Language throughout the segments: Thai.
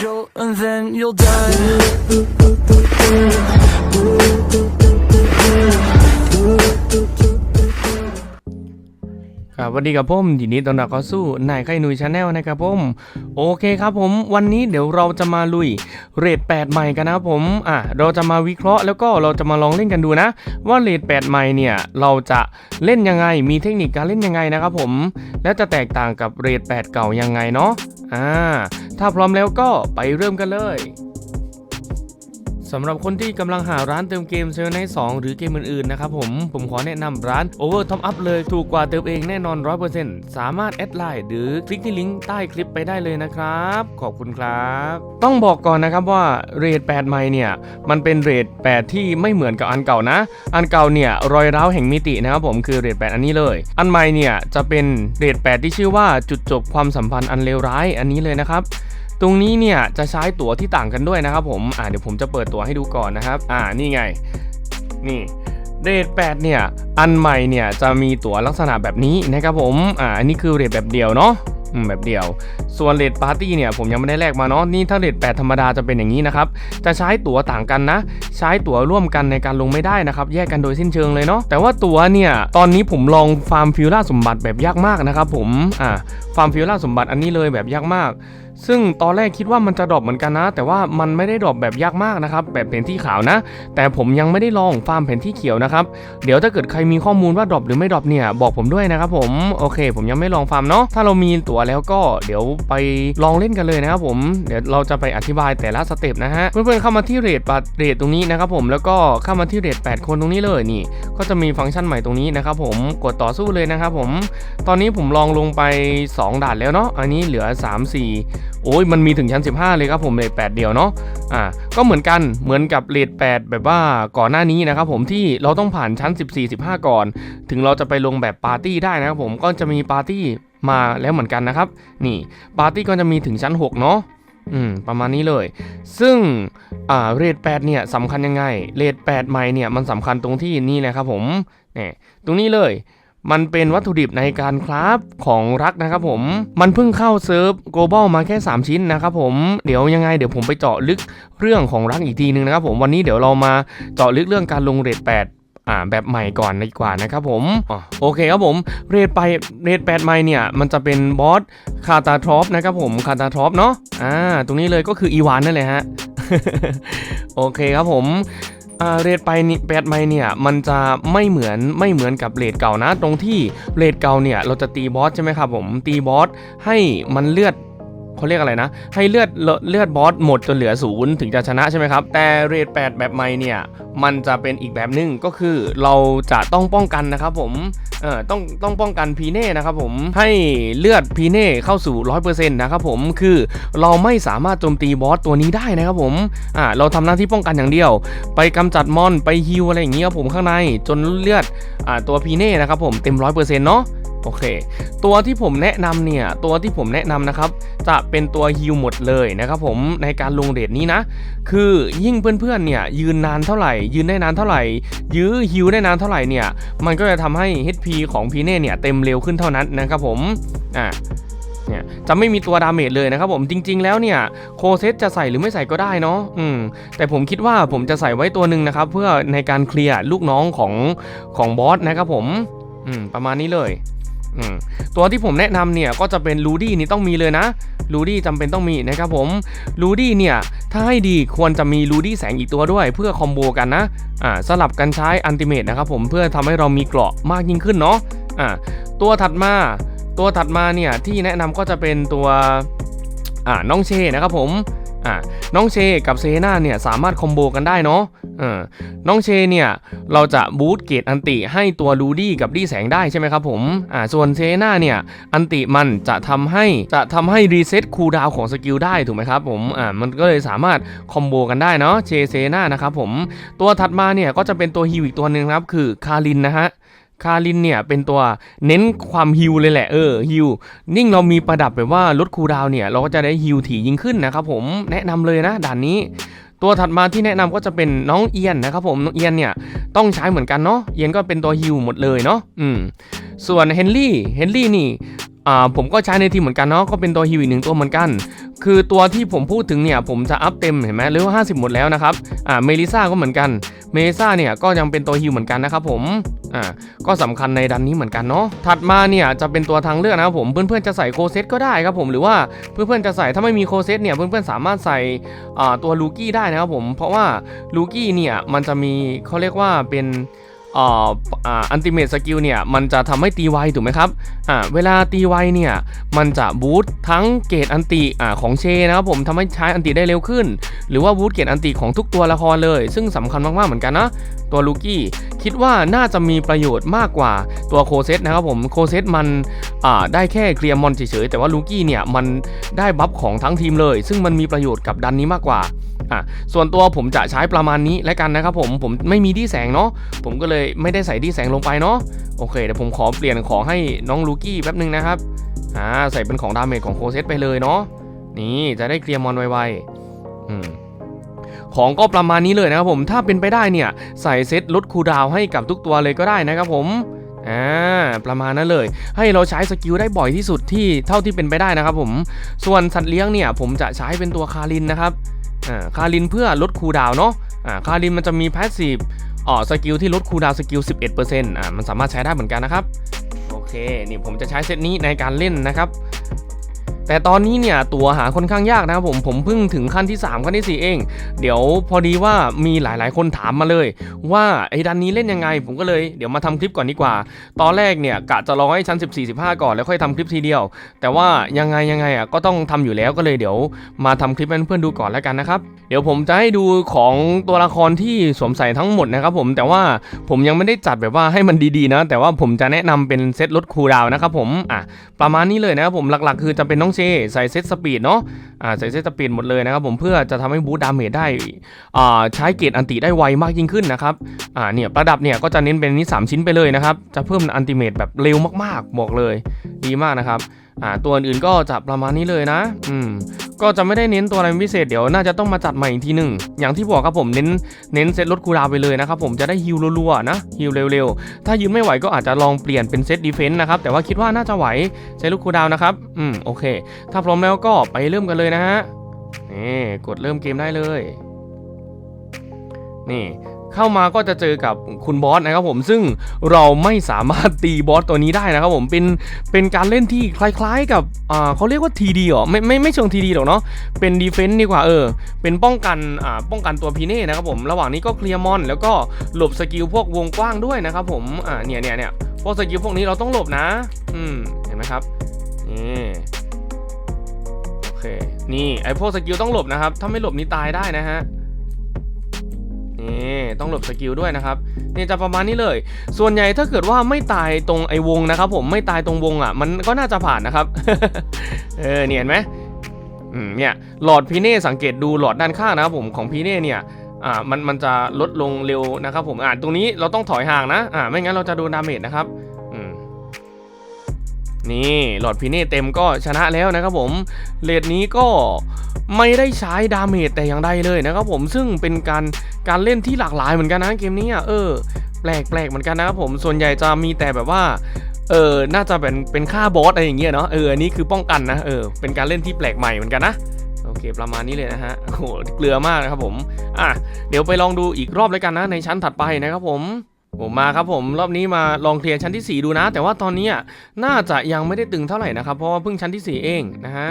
jolt and then you'll die. ครับสวัสดีครับผมยินดีต้อนรับเข้าสู่นายไข่นุยชาแนลนะครับผมโอเคครับผมวันนี้เดี๋ยวเราจะมาลุยเรท8ใหม่กันนะครับผมอะเราจะมาวิเคราะห์แล้วก็เราจะมาลองเล่นกันดูนะ ว่าเรท8ใหม่เนี่ยเราจะเล่นยังไงมีเทคนิคการเล่นยังไงนะครับผมและจะแตกต่างกับเรท8เก่ายังไงเนาะอ่า ถ้าพร้อมแล้วก็ไปเริ่มกันเลย สำหรับคนที่กำลังหาร้านเติมเกมเซลไน2หรือเกมอื่นๆนะครับผมผมขอแนะนำร้าน Over Top Up เลยถูกกว่าเติมเองแน่นอน 100%สามารถแอดไลน์หรือคลิกที่ลิงก์ใต้คลิปไปได้เลยนะครับ ขอบคุณครับ ต้องบอกก่อนนะครับว่าเรท8ใหม่เนี่ยมันเป็นเรท8ที่ไม่เหมือนกับอันเก่านะ อันเก่าเนี่ยรอยร้าวแห่งมิตินะครับผมคือเรท8อันนี้เลย อันใหม่เนี่ยจะเป็นเรท8ที่ชื่อว่าจุดจบความสัมพันธ์อันเลวร้ายอันนี้เลยนะครับ ตรงนี้เนี่ยจะใช้ตั๋วที่ต่างกันด้วยนะครับผมอ่าเดี๋ยวผมจะเปิดตั๋วให้ดูก่อนนะครับ อ่านี่ไง นี่เรท8เนี่ย อันใหม่เนี่ยจะมีตั๋วลักษณะแบบนี้นะครับผม อ่า อันนี้คือเรทแบบเดียวเนาะแบบเดียว ส่วนเรทปาร์ตี้เนี่ยผมยังไม่ได้แลกมาเนาะ นี่ถ้าเรท8ธรรมดาจะเป็นอย่างนี้นะครับ จะใช้ตั๋วต่างกันนะ ใช้ตั๋วร่วมกันในการลงไม่ได้นะครับ แยกกันโดยสิ้นเชิงเลยเนาะ แต่ว่าตั๋วเนี่ย ตอนนี้ผมลองฟาร์มฟิวล่าสมบัติแบบยากมากนะครับผม อ่า ฟาร์มฟิวล่าสมบัติอันนี้เลยแบบยากมาก ซึ่งตอนแรกคิดว่ามันจะดรอปเหมือนกันนะ แต่ว่ามันไม่ได้ดรอปแบบยากมากนะครับ แบบแผนที่ขาวนะ แต่ผมยังไม่ได้ลองฟาร์มแผนที่เขียวนะครับ เดี๋ยวถ้าเกิดใครมีข้อมูลว่าดรอปหรือไม่ดรอปเนี่ยบอกผมด้วยนะครับผมโอเค ผมยังไม่ลองฟาร์มเนาะถ้าเรามีตั๋วแล้วก็เดี๋ยวไปลองเล่นกันเลยนะครับผมเดี๋ยวเราจะไปอธิบายแต่ละสเต็ปนะฮะเพื่อนๆเข้ามาที่เรทปัดเรทตรงนี้นะครับผมแล้วก็เข้ามาที่เรท8 คนตรงนี้เลยนี่ ก็จะมีฟังก์ชันใหม่ตรงนี้นะครับผมกดต่อสู้เลยนะครับผมตอนนี้ผมลองลงไป 2ด่านแล้วเนาะอันนี้เหลือ 3 4 โอ้ยมันมีถึงชั้น 15 เลยครับผมเลท8เดียวเนาะอ่าก็เหมือนกันเหมือนกับเลท8แบบว่าก่อนหน้านี้นะครับผมที่เราต้องผ่านชั้น 14 15 ก่อน ถึงเราจะไปลงแบบปาร์ตี้ได้นะครับผมก็จะมีปาร์ตี้มาแล้วเหมือนกันนะครับ นี่ปาร์ตี้ก็จะมีถึงชั้น 6 เนาะอืมประมาณนี้เลย ซึ่งอ่าเรท8เนี่ยสำคัญยังไงเรท8ใหม่เนี่ยมันสำคัญตรงที่นี่แหละครับผมเนี่ยตรงนี้เลย มันเป็นวัตถุดิบในการคราฟของรักนะครับผม มันเพิ่งเข้าเซิร์ฟ global มาแค่ 3 ชิ้นนะครับผม เดี๋ยวยังไงเดี๋ยวผมไปเจาะลึกเรื่องของรักอีกทีนึงนะครับผมวันนี้เดี๋ยวเรามาเจาะลึกเรื่องการลงเรท8อ่าแบบใหม่ก่อนดีกว่านะครับผมอโอเคครับผมเรทไปเรท8ใหม่เนี่ยมันจะเป็นบอสคาตาทรอปนะครับผมคาตาทรอปเนาะอ่าตรงนี้เลยก็คืออีวานนั่นแหละฮะโอเคครับผม เรทไปนี่แปดไมเนี่ยมันจะไม่เหมือนไม่เหมือนกับเรทเก่านะ ตรงที่เรทเก่าเนี่ยเราจะตีบอสใช่ไหมครับผมตีบอสให้มันเลือด เขาเรียกอะไรนะ ให้เลือดเลือดบอสหมดจนเหลือศูนย์ถึงจะชนะใช่ไหมครับ แต่เรท8แบบใหม่เนี่ย มันจะเป็นอีกแบบหนึ่งก็คือเราจะต้องป้องกันนะครับผมเออต้องต้องป้องกันพีเน่นะครับผมให้เลือดพีเน่เข้าสู่ 100%นะครับผมคือเราไม่สามารถโจมตีบอสตัวนี้ได้นะครับผมอ่าเราทำหน้าที่ป้องกันอย่างเดียว ไปกำจัดมอนไปฮิวอะไรอย่างเงี้ยครับผมข้างในจนเลือดอ่าตัวพีเน่นะครับผมเต็มร้อยเปอร์เซ็นต์เนาะ โอเค ตัวที่ผมแนะนำเนี่ย ตัวที่ผมแนะนำนะครับ จะเป็นตัวฮิวหมดเลยนะครับผมในการลงเดทนี้นะ คือยิ่งเพื่อนๆเนี่ยยืนนานเท่าไหร่ ยืนได้นานเท่าไหร่ ยื้อฮิวได้นานเท่าไหร่เนี่ย มันก็จะทำให้ HP ของพีเน่เนี่ยเต็มเร็วขึ้นเท่านั้นนะครับผม อ่าเนี่ยจะไม่มีตัวดาเมจเลยนะครับผมจริง ๆ แล้วเนี่ยโคเซตจะใส่หรือไม่ใส่ก็ได้เนาะอืมแต่ผมคิดว่าผมจะใส่ไว้ตัวหนึ่งนะครับ เพื่อในการเคลียร์ลูกน้องของของบอสนะครับผม อืมประมาณนี้เลย ตัวที่ผมแนะนำเนี่ยก็จะเป็นลูดี้นี่ต้องมีเลยนะลูดี้จำเป็นต้องมีนะครับผมลูดี้เนี่ยถ้าให้ดีควรจะมีลูดี้แสงอีกตัวด้วย เพื่อคอมโบกันนะอ่าสลับกันใช้อันติเมตนะครับผมเพื่อทำให้เรามีเกราะมากยิ่งขึ้นเนาะอ่าตัวถัดมาตัวถัดมาเนี่ยที่แนะนำก็จะเป็นตัวอ่าน้องเชนะครับผม อ่าน้องเชกับเซนาเนี่ยสามารถคอมโบกันได้เนาะเออน้องเชเนี่ยเราจะบูตเกตอันติให้ตัวลูดี้กับดี้แสงได้ใช่ไหมครับผมอ่าส่วนเซนาเนี่ยอันติมันจะทำให้จะทำให้รีเซ็ตคูลดาวของสกิลได้ถูกไหมครับผมอ่ามันก็เลยสามารถคอมโบกันได้เนาะเชเซนานะครับผมตัวถัดมาเนี่ยก็จะเป็นตัวฮิวอีกตัวหนึ่งครับคือคารินนะฮะ คารินเนี่ยเป็นตัวเน้นความฮิวเลยแหละเออฮิวนิ่งเรามีประดับแบบว่าลดคูดาวเนี่ยเราก็จะได้ฮิวถี่ยิ่งขึ้นนะครับผมแนะนำเลยนะด่านนี้ ตัวถัดมาที่แนะนำก็จะเป็นน้องเอียนนะครับผมน้องเอียนเนี่ยต้องใช้เหมือนกันเนาะเอียนก็เป็นตัวฮิวหมดเลยเนาะอืมส่วนเฮนรี่เฮนรี่นี่ อ่าผมก็ใช้ในทีมเหมือนกันเนาะก็เป็นตัวฮิวอีกหนึ่งตัวเหมือนกัน คือตัวที่ผมพูดถึงเนี่ยผมจะอัพเต็มเห็นไหมเลเวล50หมดแล้วนะครับอ่าเมลิซ่าก็เหมือนกันเมลิซ่าเนี่ยก็ยังเป็นตัวฮิวเหมือนกันนะครับผมอ่าก็สำคัญในดันนี้เหมือนกันเนาะถัดมาเนี่ยจะเป็นตัวทางเลือกนะครับผมเพื่อนๆจะใส่โคเซตก็ได้ครับผมหรือว่าเพื่อนๆจะใส่ถ้าไม่มีโคเซตเนี่ยเพื่อนๆสามารถใส่อ่าตัวลูกี้ได้นะครับผมเพราะว่าลูกี้เนี่ยมันจะมีเขาเรียกว่าเป็น อ๋ออันติเมตสกิลเนี่ยมันจะทำให้ตีไวถูกไหมครับอ่าเวลาตีไวเนี่ยมันจะบูสต์ทั้งเกรดอันติอ่าของเชนะครับผมทำให้ใช้อันติได้เร็วขึ้น หรือว่าบูสต์เกรดอันติของทุกตัวละครเลย ซึ่งสำคัญมากๆเหมือนกันนะตัวลูกี้คิดว่าน่าจะมีประโยชน์มากกว่าตัวโคเซตนะครับผมโคเซตมันอ่าได้แค่เคลียร์มอนเฉยๆแต่ว่าลูกี้เนี่ยมันได้บัฟของทั้งทีมเลย ซึ่งมันมีประโยชน์กับดันนี้มากกว่าอะส่วนตัวผมจะใช้ประมาณนี้แล้วกันนะครับผมผมไม่มีดีแสงเนาะผมก็เลยไม่ได้ใส่ดีแสงลงไปเนาะโอเคเดี๋ยวผมขอเปลี่ยนของให้น้องลูกี้แป๊บนึงนะครับอ่าใส่เป็นของดาเมจของโคเซตไปเลยเนาะนี่จะได้เคลียร์มอนไวๆอืมของก็ประมาณนี้เลยนะครับผมถ้าเป็นไปได้เนี่ยใส่เซตลดคูดาวให้กับทุกตัวเลยก็ได้นะครับผม อ่าประมาณนั้นเลย ให้เราใช้สกิลได้บ่อยที่สุดที่เท่าที่เป็นไปได้นะครับผมส่วนสัตว์เลี้ยงเนี่ยผมจะใช้เป็นตัวคารินนะครับอ่าคารินเพื่อลดคูดาวเนาะอ่าคารินมันจะมีแพสซีฟอ๋อสกิลที่ลดคูดาวสกิล 11%อ่ามันสามารถใช้ได้เหมือนกันนะครับโอเคนี่ผมจะใช้เซตนี้ในการเล่นนะครับ แต่ตอนนี้เนี่ยตัวหาค่อนข้างยากนะครับผมผมเพิ่งถึงขั้นที่ 3 ขั้นที่ 4 เอง เดี๋ยวพอดีว่ามีหลายๆ คนถามมาเลย ว่าไอ้ดันนี้เล่นยังไง ผมก็เลยเดี๋ยวมาทำคลิปก่อนดีกว่า ตอนแรกเนี่ยกะจะรอให้ชั้น 14 15 ก่อนแล้วค่อยทำคลิปทีเดียว แต่ว่ายังไงยังไงอะก็ต้องทำอยู่แล้วก็เลยเดี๋ยวมาทำคลิปให้เพื่อนๆดูก่อนแล้วกันนะครับเดี๋ยวผมจะให้ดูของตัวละครที่สวมใส่ทั้งหมดนะครับผมแต่ว่าผมยังไม่ได้จัดแบบว่าให้มันดีๆนะแต่ว่าผมจะแนะนำเป็นเซตลดคูดาวน์นะครับผมอะประมาณนี้เลยนะครับผมหลักๆ คือจะเป็นน้องเชใส่เซตสปีดเนาะอ่าใส่เซตสปีดหมดเลยนะครับผมเพื่อจะทำให้บูสต์ดาเมจได้อ่าใช้เกรดอันติได้ไวมากยิ่งขึ้นนะครับอ่าเนี่ยประดับเนี่ยก็จะเน้นเป็นนี้ 3 ชิ้นไปเลยนะครับ จะเพิ่มอันติเมตแบบเร็วมากๆ บอกเลยดีมากนะครับอ่าตัวอื่นก็จะประมาณนี้เลยนะ อืม ก็จะไม่ได้เน้นตัวอะไรพิเศษเดี๋ยวน่าจะต้องมาจัดใหม่อีกทีหนึ่งอย่างที่บอกครับผมเน้นเน้นเซตลดคูลดาวไปเลยนะครับผมจะได้ฮิลรัวๆนะฮิลเร็วๆ ถ้ายืมไม่ไหวก็อาจจะลองเปลี่ยนเป็นเซตดีเฟนต์นะครับแต่ว่าคิดว่าน่าจะไหวใช้ลูกคูลดาวน์นะครับอืมโอเค ถ้าพร้อมแล้วก็ไปเริ่มกันเลยนะฮะนี่กดเริ่มเกมได้เลยนี่ เข้ามาก็จะเจอกับคุณบอสนะครับผมซึ่งเราไม่สามารถตีบอสตัวนี้ได้นะครับผมเป็นเป็นการเล่นที่คล้ายๆ กับอ่าเขาเรียกว่า TD เหรอไม่ไม่ไม่เชิง TD หรอกเนาะเป็นดีเฟนต์ดีกว่าเออ เป็นป้องกันอ่าป้องกันตัวพีเน่นะครับผมระหว่างนี้ก็เคลียร์มอน แล้วก็หลบสกิลพวกวงกว้างด้วยนะครับผมอ่าเนี่ยเนี่ยเนี่ยพวกสกิลพวกนี้เราต้องหลบนะ อืมเห็นไหมครับนี่โอเคนี่ไอพวกสกิลต้องหลบนะครับ ถ้าไม่หลบนี่ตายได้นะฮะ นี่ต้องหลบสกิลด้วยนะครับนี่จะประมาณนี้เลย ส่วนใหญ่ถ้าเกิดว่าไม่ตายตรงไอ้วงนะครับ ผมไม่ตายตรงวงอะ มันก็น่าจะผ่านนะครับ เออเนี่ยเห็นไหมอืมเนี่ยหลอดพีเน่สังเกตดูหลอดด้านข้างนะครับผมของพีเน่เนี่ยอ่ามันมันจะลดลงเร็วนะครับผมอ่าตรงนี้เราต้องถอยห่างนะอ่าไม่งั้นเราจะโดนดาเมจนะครับ นี่หลอดพีเน่เต็มก็ชนะแล้วนะครับผมเลดนี้ก็ไม่ได้ใช้ดาเมจแต่อย่างใดเลยนะครับผมซึ่งเป็นการการเล่นที่หลากหลายเหมือนกันนะเกมนี้อะเออแปลกแปลกเหมือนกันนะครับผมส่วนใหญ่จะมีแต่แบบว่าเออน่าจะเป็นเป็นค่าบอสอะไรอย่างเงี้ยเนาะเอออันนี้คือป้องกันนะเออเป็นการเล่นที่แปลกใหม่เหมือนกันนะโอเคประมาณนี้เลยนะฮะโอ้โหเกลือมากนะครับผมอะเดี๋ยวไปลองดูอีกรอบเลยกันนะในชั้นถัดไปนะครับผม ผมมาครับผมรอบนี้มาลองเคลียร์ชั้นที่ 4 ดูนะ แต่ว่าตอนนี้น่าจะยังไม่ได้ตึงเท่าไหร่นะครับ เพราะว่าเพิ่งชั้นที่ 4 เองนะฮะ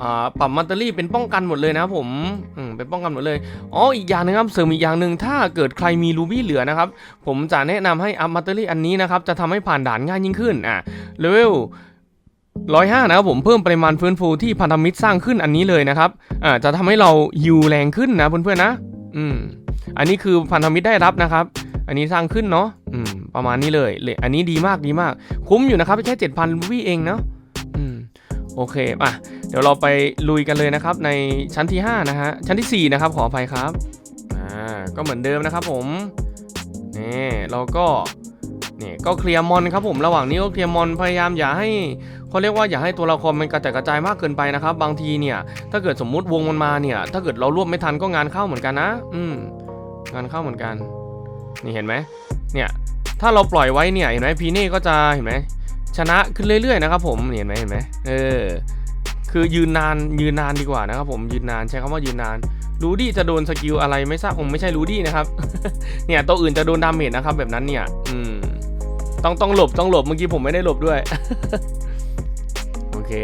อ่าปรับมัตเตอรี่เป็นป้องกันหมดเลยนะผมอืมเป็นป้องกันหมดเลยอ๋ออีกอย่างหนึงครับเสริมอีกอย่างหนึ่งถ้าเกิดใครมีรูบี้เหลือนะครับ ผมจะแนะนำให้อัพมัตเตอรี่อันนี้นะครับจะทำให้ผ่านด่านง่ายยิ่งขึ้นอะเลเวลร้อยห้านะครับผมเพิ่มปริมาณฟื้นฟูที่พันธมิตรสร้างขึ้นอันนี้เลยนะครับอ่าจะทำให้เราฮิวแรงขึ้นนะเพื่อนๆนะ อืม อันนี้คือพันธมิตรได้รับนะครับ อันนี้สร้างขึ้นเนาะอืมประมาณนี้เลยเลยอันนี้ดีมากดีมาก คุ้มอยู่นะครับแค่เจ็ดพันวิเองเนาะอืมโอเคอะเดี๋ยวเราไปลุยกันเลยนะครับ ในชั้นที่ 5 นะฮะ ชั้นทีสี่ 4 นะครับ ขออภัยครับอ่าก็เหมือนเดิมนะครับผมนี่เราก็นี่ก็เคลียร์มอนครับผมระหว่างนี้ก็เคลียร์มอนพยายามอย่าให้เขาเรียกว่าอย่าให้ตัวละครมันกระจัดกระจายมากเกินไปนะครับ บางทีเนี่ย ถ้าเกิดสมมุติวงมันมาเนี่ย ถ้าเกิดเรารวบไม่ทันก็งานเข้าเหมือนกันนะ อืม งานเข้าเหมือนกัน นี่เห็นไหมเนี่ยถ้าเราปล่อยไว้เนี่ยเห็นไหมพีเน่ก็จะเห็นไหมชนะขึ้นเรื่อยๆนะครับผมเห็นไหมเห็นไหมเออคือยืนนานยืนนานดีกว่านะครับผมยืนนานใช้คำว่ายืนนานรูดี้จะโดนสกิลอะไรไม่ทราบผมไม่ใช่รูดี้นะครับ เนี่ยตัวอื่นจะโดนดาเมจนะครับแบบนั้นเนี่ย อืม ต้องต้องหลบต้องหลบเมื่อกี้ผมไม่ได้หลบด้วย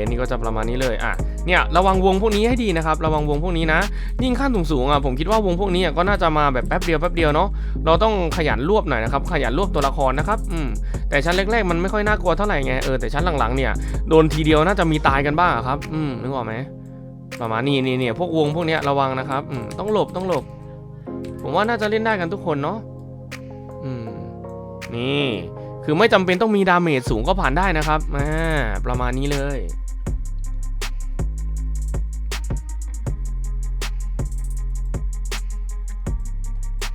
นี่ก็จะประมาณนี้เลยอะเนี่ยระวังวงพวกนี้ให้ดีนะครับระวังวงพวกนี้นะ ยิ่งขั้นสูงๆอะผมคิดว่าวงพวกนี้อะก็น่าจะมาแบบแป๊บเดียวแป๊บเดียวเนาะเราต้องขยันรวบหน่อยนะครับขยันรวบตัวละครนะครับอืมแต่ชั้นแรกๆมันไม่ค่อยน่ากลัวเท่าไหร่ไงเออแต่ชั้นหลังๆเนี่ยโดนทีเดียวน่าจะมีตายกันบ้างครับอืมนึกออกไหมประมาณนี้นี่เนี่ยพวกวงพวกนี้ระวังนะครับอืมต้องหลบต้องหลบ ผมว่าน่าจะเล่นได้กันทุกคนเนาะอืมนี่ คือไม่จำเป็นต้องมีดาเมจสูงก็ผ่านได้นะครับอ่าประมาณนี้เลย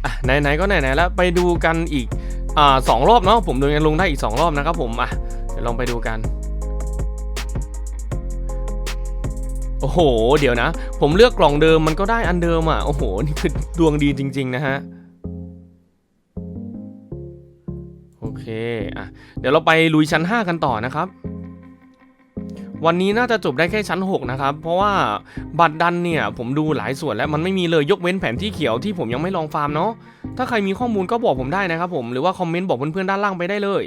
อะไหนๆก็ไหนๆแล้วไปดูกันอีกอ่าสองรอบเนาะผมโดนกันลงได้อีกสองรอบนะครับผมอะเดี๋ยวลองไปดูกัน โอ้โห เดี๋ยวนะ ผมเลือกกล่องเดิมมันก็ได้อันเดิมอะโอ้โห นี่คือดวงดีจริง ๆ นะฮะ อะเดี๋ยวเราไปลุยชั้น 5 กันต่อนะครับ วันนี้น่าจะจบได้แค่ชั้น 6 นะครับ เพราะว่าบัตรดันเนี่ย ผมดูหลายส่วนแล้วมันไม่มีเลยยกเว้นแผนที่เขียวที่ผมยังไม่ลองฟาร์มเนาะถ้าใครมีข้อมูลก็บอกผมได้นะครับผมหรือว่าคอมเมนต์บอกเพื่อนๆด้านล่างไปได้เลย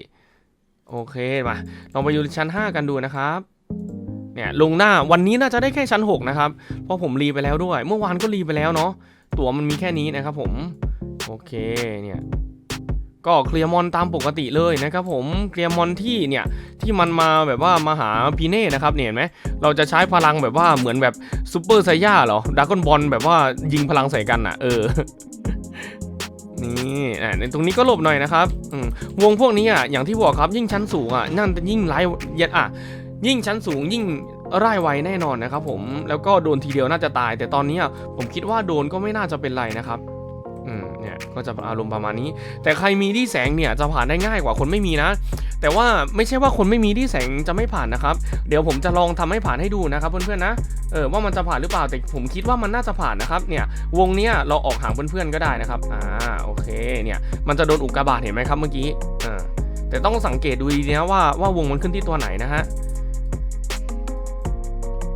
โอเคมาลองไปดูชั้น 5 กันดูนะครับเนี่ยลงหน้าวันนี้น่าจะได้แค่ชั้น 6 นะครับ เพราะผมรีไปแล้วด้วย เมื่อวานก็รีไปแล้วเนาะตั๋วมันมีแค่นี้นะครับผม โอเคเนี่ย ก็เคลียร์มอนตามปกติเลยนะครับผมเคลียร์มอนที่เนี่ยที่มันมาแบบว่ามาหาพีเน่นะครับเนี่ยเห็นไหมเราจะใช้พลังแบบว่าเหมือนแบบซูเปอร์ไซย่าเหรอดากอนบอลแบบว่ายิงพลังใส่กันอะ เออนี่อะในตรงนี้ก็หลบหน่อยนะครับวงพวกนี้อะอย่างที่บอกครับยิ่งชั้นสูงอะนั่นยิ่งไล่ยัดอะยิ่งชั้นสูงยิ่งร่ายไวแน่นอนนะครับผมแล้วก็โดนทีเดียวน่าจะตาย แต่ตอนนี้ผมคิดว่าโดนก็ไม่น่าจะเป็นไรนะครับ อืมเนี่ยก็จะอารมณ์ประมาณนี้ แต่ใครมีที่แสงเนี่ยจะผ่านได้ง่ายกว่าคนไม่มีนะ แต่ว่าไม่ใช่ว่าคนไม่มีที่แสงจะไม่ผ่านนะครับ เดี๋ยวผมจะลองทำให้ผ่านให้ดูนะครับเพื่อนๆนะเออว่ามันจะผ่านหรือเปล่าแต่ผมคิดว่ามันน่าจะผ่านนะครับเนี่ยวงเนี้ยเราออกห่างเพื่อนๆก็ได้นะครับอ่าโอเคเนี่ยมันจะโดนอุกกาบาตเห็นไหมครับเมื่อกี้อ่าแต่ต้องสังเกตดูดีนะว่าว่าวงมันขึ้นที่ตัวไหนนะฮะ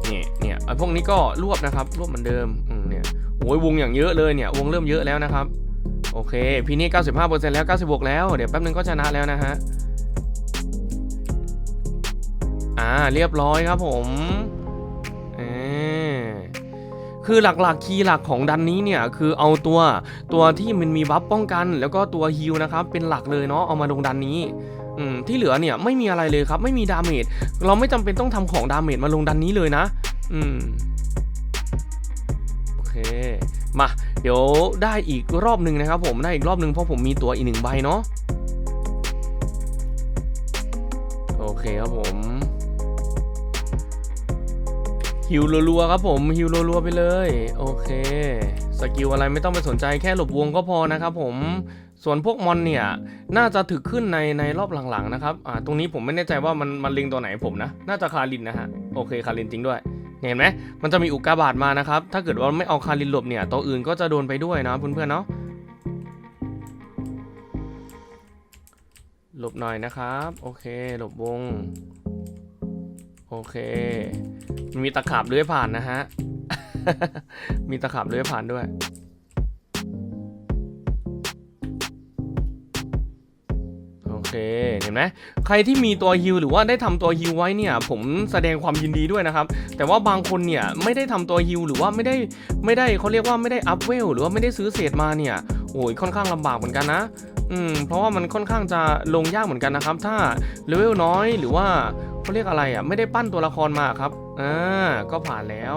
เนี่ยเนี่ยไอ้พวกนี้ก็รวบนะครับรวบเหมือนเดิมอืมเนี่ย โอ้ยวงอย่างเยอะเลยเนี่ยวงเริ่มเยอะแล้วนะครับ โอเคพี่นี่ 95%แล้ว 96 แล้ว เดี๋ยวแป๊บนึงก็ชนะแล้วนะฮะ อ่าเรียบร้อยครับผมเออคือหลักๆคีย์หลักของดันนี้เนี่ยคือเอาตัวตัวที่มันมีบัฟป้องกัน แล้วก็ตัวฮิลนะครับเป็นหลักเลยเนาะเอามาลงดันนี้ที่เหลือเนี่ยไม่มีอะไรเลยครับไม่มีดาเมจเราไม่จำเป็นต้องทำของดาเมจมาลงดันนี้เลยนะ อืม มา เดี๋ยวได้อีกรอบหนึ่งนะครับผมได้อีกรอบหนึ่งเพราะผมมีตัวอีกหนึ่งใบเนาะโอเคครับผมฮิวรัวๆครับผมฮิวรัวๆไปเลย โอเคสกิลอะไรไม่ต้องไปสนใจแค่หลบวงก็พอนะครับผมส่วนพวกมอนเนี่ยน่าจะถึกขึ้นในในรอบหลังๆนะครับอ่าตรงนี้ผมไม่แน่ใจว่ามันมันเล็งตัวไหนผมนะ น่าจะคารินนะฮะโอเคคารินจริงด้วย เห็นไหมมันจะมีอุกกาบาตมานะครับ ถ้าเกิดว่าไม่เอาคารินหลบเนี่ยตัวอื่นก็จะโดนไปด้วยนะเพื่อนๆเนาะ หลบหน่อยนะครับ โอเค หลบวง โอเค มีตะขาบเลื้อยผ่านนะฮะ มีตะขาบเลื้อยผ่านด้วยโอเค ห็นไหมใครที่มีตัวฮิลหรือว่าได้ทำตัวฮิลไว้เนี่ยผมแสดงความยินดีด้วยนะครับ แต่ว่าบางคนเนี่ยไม่ได้ทำตัวฮิลหรือว่าไม่ได้ไม่ได้เขาเรียกว่าไม่ได้อัพเวลหรือว่าไม่ได้ซื้อเศษมาเนี่ยโอ้ยค่อนข้างลำบากเหมือนกันนะอืมเพราะว่ามันค่อนข้างจะลงยากเหมือนกันนะครับ ถ้าเลเวลน้อยหรือว่าเขาเรียกอะไรอะไม่ได้ปั้นตัวละครมาครับอ่าก็ผ่านแล้ว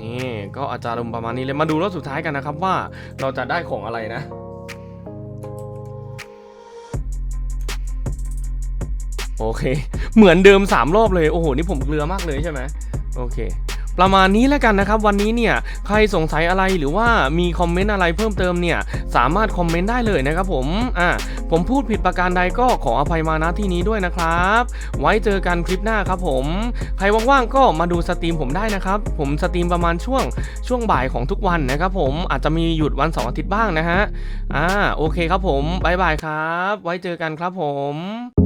นี่ก็อาจจะลงประมาณนี้เลยมาดูรอบสุดท้ายกันนะครับว่าเราจะได้ของอะไรนะ โอเค เหมือนเดิม 3 รอบเลย โอ้โห นี่ผมเกลือมากเลยใช่ไหมโอเค ประมาณนี้แล้วกันนะครับ วันนี้เนี่ยใครสงสัยอะไรหรือว่ามีคอมเมนต์อะไรเพิ่มเติมเนี่ยสามารถคอมเมนต์ได้เลยนะครับผมอ่าผมพูดผิดประการใดก็ขออภัยมาณที่นี้ด้วยนะครับ ไว้เจอกันคลิปหน้าครับผม ใครว่างๆก็มาดูสตรีมผมได้นะครับ ผมสตรีมประมาณช่วงช่วงบ่ายของทุกวันนะครับผมอาจจะมีหยุดวันเสาร์อาทิตย์บ้างนะฮะอ่าโอเคครับผมบายบายครับ ไว้เจอกันครับผม